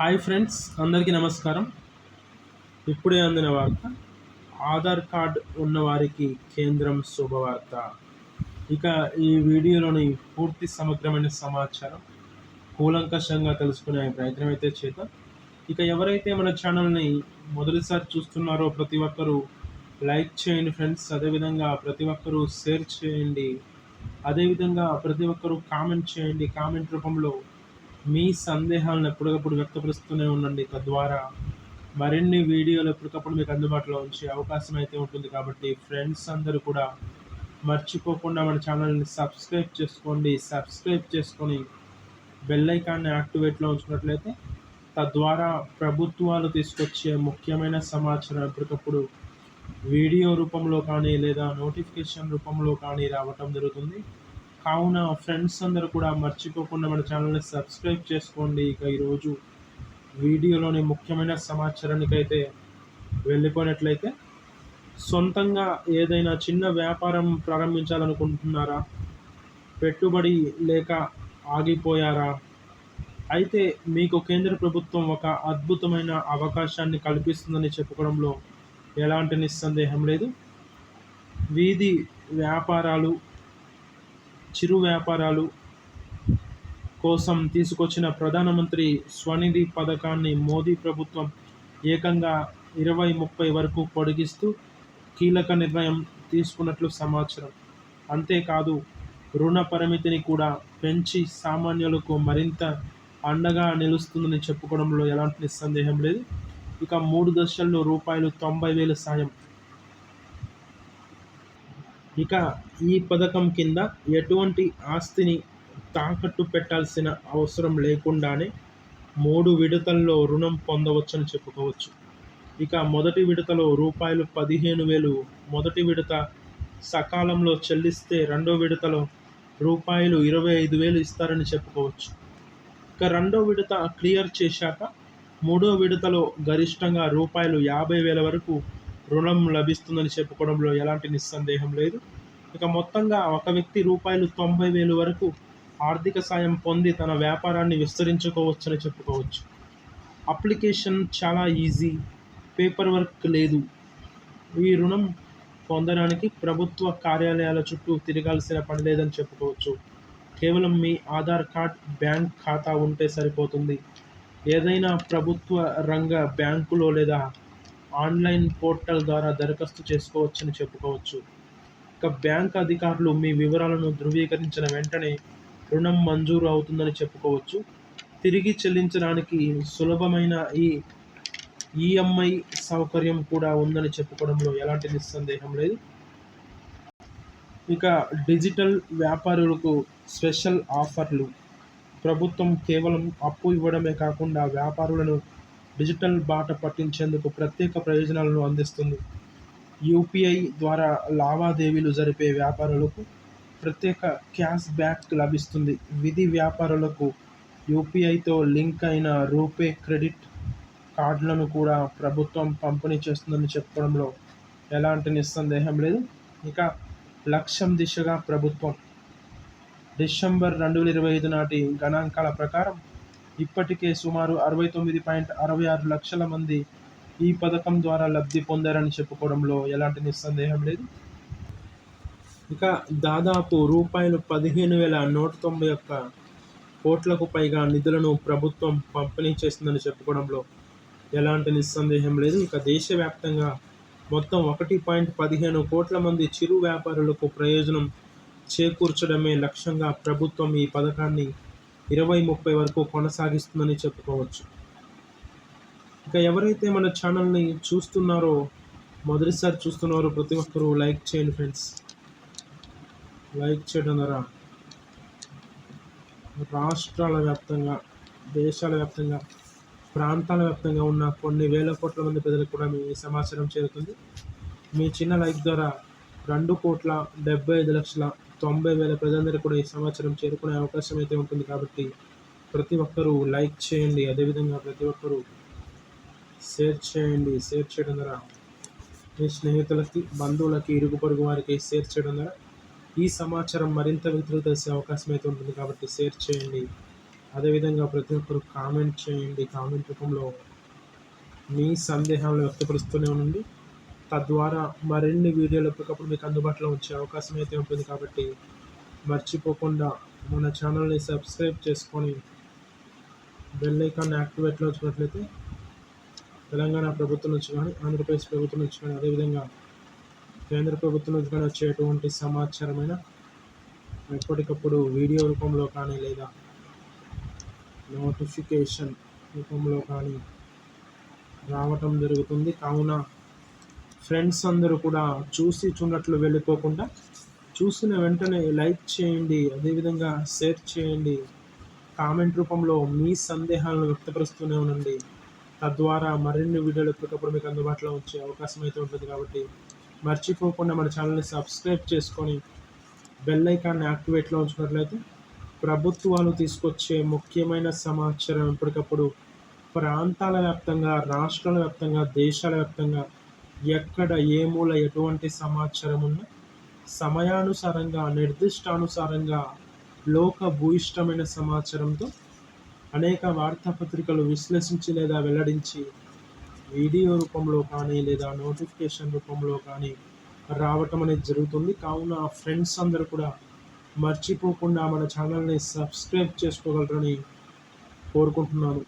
Hi friends అందరికీ నమస్కారం. ఇప్పుడే అందిన వార్త ఆధార్ కార్డ్ ఉన్నవారికి కేంద్రం శుభవార్త. ఇక ఈ వీడియోలోని పూర్తి సమగ్రమైన సమాచారం కూలంకషంగా తెలుసుకునే ప్రయత్నం అయితే చేద్దాం. ఇక ఎవరైతే మన ఛానల్ని మొదటిసారి చూస్తున్నారో ప్రతి ఒక్కరూ లైక్ చేయండి ఫ్రెండ్స్ అదేవిధంగా ప్రతి ఒక్కరూ షేర్ చేయండి. అదేవిధంగా ప్రతి ఒక్కరూ కామెంట్ చేయండి. కామెంట్ రూపంలో మీ సందేహాలను ఎప్పటికప్పుడు వ్యక్తపరుస్తూనే ఉండండి. తద్వారా మరిన్ని వీడియోలు ఎప్పటికప్పుడు మీకు అందుబాటులో ఉంచే అవకాశం అయితే ఉంటుంది. కాబట్టి ఫ్రెండ్స్ అందరూ కూడా మర్చిపోకుండా మన ఛానల్ని సబ్స్క్రైబ్ చేసుకోండి. సబ్స్క్రైబ్ చేసుకొని బెల్ ఐకాన్ని యాక్టివేట్లో ఉంచినట్లయితే తద్వారా ప్రభుత్వాలు తీసుకొచ్చే ముఖ్యమైన సమాచారం ఎప్పటికప్పుడు వీడియో రూపంలో కానీ లేదా నోటిఫికేషన్ రూపంలో కానీ రావటం జరుగుతుంది. కావున ఫ్రెండ్స్ అందరూ కూడా మర్చిపోకుండా మన ఛానల్ని సబ్స్క్రైబ్ చేసుకోండి. ఇక ఈరోజు వీడియోలోని ముఖ్యమైన సమాచారానికి అయితే వెళ్ళిపోయినట్లయితే సొంతంగా ఏదైనా చిన్న వ్యాపారం ప్రారంభించాలనుకుంటున్నారా? పెట్టుబడి లేక ఆగిపోయారా? అయితే మీకు కేంద్ర ప్రభుత్వం ఒక అద్భుతమైన అవకాశాన్ని కల్పిస్తుందని చెప్పుకోవడంలో ఎలాంటి నిస్సందేహం లేదు. వీధి వ్యాపారాలు చిరు వ్యాపారాలు కోసం తీసుకొచ్చిన ప్రధానమంత్రి స్వనిధి పథకాన్ని మోదీ ప్రభుత్వం ఏకంగా ఇరవై ముప్పై వరకు పొడిగిస్తూ కీలక నిర్ణయం తీసుకున్నట్లు సమాచారం. అంతేకాదు రుణ పరిమితిని కూడా పెంచి సామాన్యులకు మరింత అండగా నిలుస్తుందని చెప్పుకోవడంలో ఎలాంటి నిస్సందేహం లేదు. ఇక మూడు దశల్లో రూపాయలు తొంభై వేల సాయం ఇక ఈ పథకం కింద ఎటువంటి ఆస్తిని తాకట్టు పెట్టాల్సిన అవసరం లేకుండానే మూడు విడతల్లో రుణం పొందవచ్చని చెప్పుకోవచ్చు. ఇక మొదటి విడతలో రూపాయలు పదిహేను వేలు మొదటి విడత సకాలంలో చెల్లిస్తే రెండో విడతలో రూపాయలు ఇరవై ఐదు వేలు ఇస్తారని చెప్పుకోవచ్చు. ఇక రెండో విడత క్లియర్ చేశాక మూడో విడతలో గరిష్టంగా రూపాయలు యాభై వేల వరకు రుణం లభిస్తుందని చెప్పుకోవడంలో ఎలాంటి నిస్సందేహం లేదు. ఇక మొత్తంగా ఒక వ్యక్తి రూపాయలు తొంభై వేలు వరకు ఆర్థిక సాయం పొంది తన వ్యాపారాన్ని విస్తరించుకోవచ్చని చెప్పుకోవచ్చు. అప్లికేషన్ చాలా ఈజీ పేపర్ వర్క్ లేదు. ఈ రుణం పొందడానికి ప్రభుత్వ కార్యాలయాల చుట్టూ తిరగాల్సిన పని లేదని చెప్పుకోవచ్చు. కేవలం మీ ఆధార్ కార్డ్ బ్యాంక్ ఖాతా ఉంటే సరిపోతుంది. ఏదైనా ప్రభుత్వ రంగ బ్యాంకులో లేదా ఆన్లైన్ పోర్టల్ ద్వారా దరఖాస్తు చేసుకోవచ్చని చెప్పుకోవచ్చు. ఇక బ్యాంక్ అధికారులు మీ వివరాలను ధృవీకరించిన వెంటనే రుణం మంజూరు అవుతుందని చెప్పుకోవచ్చు. తిరిగి చెల్లించడానికి సులభమైన ఈ ఈఎంఐ సౌకర్యం కూడా ఉందని చెప్పుకోవడంలో ఎలాంటి నిస్సందేహం లేదు. ఇక డిజిటల్ వ్యాపారులకు స్పెషల్ ఆఫర్లు. ప్రభుత్వం కేవలం అప్పు ఇవ్వడమే కాకుండా వ్యాపారులను డిజిటల్ బాట పట్టించేందుకు ప్రత్యేక ప్రయోజనాలను అందిస్తుంది. యూపీఐ ద్వారా లావాదేవీలు జరిపే వ్యాపారులకు ప్రత్యేక క్యాష్ బ్యాక్ లభిస్తుంది. విధి వ్యాపారులకు యూపీఐతో లింక్ అయిన రూపే క్రెడిట్ కార్డులను కూడా ప్రభుత్వం పంపిణీ చేస్తుందని చెప్పడంలో ఎలాంటి నిస్సందేహం లేదు. ఇక లక్ష్యం దిశగా ప్రభుత్వం డిసెంబర్ రెండు వేల ఇరవై ఐదు నాటి గణాంకాల ప్రకారం ఇప్పటికే సుమారు అరవై తొమ్మిది పాయింట్ అరవై ఆరు లక్షల మంది ఈ పథకం ద్వారా లబ్ధి పొందారని చెప్పుకోవడంలో ఎలాంటి నిస్సందేహం లేదు. ఇక దాదాపు రూపాయలు పదిహేను వేల నూట తొంభై ఒక్క కోట్లకు పైగా నిధులను ప్రభుత్వం పంపిణీ చేస్తుందని చెప్పుకోవడంలో ఎలాంటి నిస్సందేహం లేదు. ఇక దేశవ్యాప్తంగా మొత్తం ఒకటి పాయింట్ పదిహేను కోట్ల మంది చిరు వ్యాపారులకు ప్రయోజనం చేకూర్చడమే లక్ష్యంగా ప్రభుత్వం ఈ పథకాన్ని ఇరవై ముప్పై వరకు కొనసాగిస్తుందని చెప్పుకోవచ్చు. ఇక ఎవరైతే మన ఛానల్ని చూస్తున్నారో మొదటిసారి చూస్తున్నారో ప్రతి ఒక్కరూ లైక్ చేయండి ఫ్రెండ్స్. లైక్ చేయడం ద్వారా రాష్ట్రాల వ్యాప్తంగా దేశాల వ్యాప్తంగా ప్రాంతాల వ్యాప్తంగా ఉన్న కొన్ని వేల కోట్ల మంది ప్రజలకు కూడా మీ సమాచారం చేరుతుంది. మీ చిన్న లైక్ ద్వారా రెండు కోట్ల డెబ్బై ఐదు లక్షల తొంభై వేల ప్రజలందరికీ కూడా ఈ సమాచారం చేరుకునే అవకాశం అయితే ఉంటుంది కాబట్టి ప్రతి ఒక్కరూ లైక్ చేయండి. అదేవిధంగా ప్రతి ఒక్కరూ షేర్ చేయండి. షేర్ చేయడం ద్వారా మీ స్నేహితులకి బంధువులకి ఇరుగు పొరుగు వారికి షేర్ చేయడం ద్వారా ఈ సమాచారం మరింత వ్యక్తులు తెలిసే అవకాశం అయితే ఉంటుంది కాబట్టి షేర్ చేయండి. అదేవిధంగా ప్రతి ఒక్కరు కామెంట్ చేయండి. కామెంట్ రూపంలో మీ సందేహాలు వ్యక్తపరుస్తూనే ఉండండి. తద్వారా మరిన్ని వీడియోలు ఎప్పటికప్పుడు మీకు అందుబాటులో వచ్చే అవకాశం అయితే ఉంటుంది కాబట్టి మర్చిపోకుండా మన ఛానల్ని సబ్స్క్రైబ్ చేసుకొని బెల్ ఐకాన్ యాక్టివేట్లో వచ్చినట్లయితే తెలంగాణ ప్రభుత్వం నుంచి కానీ ఆంధ్రప్రదేశ్ ప్రభుత్వం నుంచి కానీ అదేవిధంగా కేంద్ర ప్రభుత్వం నుంచి కానీ వచ్చేటువంటి సమాచారమైన ఎప్పటికప్పుడు వీడియో రూపంలో కానీ లేదా నోటిఫికేషన్ రూపంలో కానీ రావటం జరుగుతుంది. కావున ఫ్రెండ్స్ అందరూ కూడా చూసి చూడట్లు వెళ్ళిపోకుండా చూసిన వెంటనే లైక్ చేయండి అదేవిధంగా షేర్ చేయండి. కామెంట్ రూపంలో మీ సందేహాలను వ్యక్తపరుస్తూనే ఉండండి. తద్వారా మరిన్ని వీడియోలు ఎప్పటికప్పుడు మీకు అందుబాటులో వచ్చే అవకాశం అయితే ఉంటుంది కాబట్టి మర్చిపోకుండా మన ఛానల్ని సబ్స్క్రైబ్ చేసుకొని బెల్ ఐకాన్ని యాక్టివేట్లో ఉంచుకున్నట్లయితే ప్రభుత్వాలు తీసుకొచ్చే ముఖ్యమైన సమాచారం ఎప్పటికప్పుడు ప్రాంతాల వ్యాప్తంగా రాష్ట్రాల వ్యాప్తంగా దేశాల వ్యాప్తంగా ఎక్కడ ఏ మూల ఎటువంటి సమాచారం ఉన్నా సమయానుసారంగా నిర్దిష్టానుసారంగా లోక భూయిష్టమైన సమాచారంతో అనేక వార్తాపత్రికలు విశ్లేషించి లేదా వెల్లడించి వీడియో రూపంలో కానీ లేదా నోటిఫికేషన్ రూపంలో కానీ రావటం అనేది జరుగుతుంది. కావున ఫ్రెండ్స్ అందరూ కూడా మర్చిపోకుండా మన ఛానల్ని సబ్స్క్రైబ్ చేసుకోగలరని కోరుకుంటున్నాను.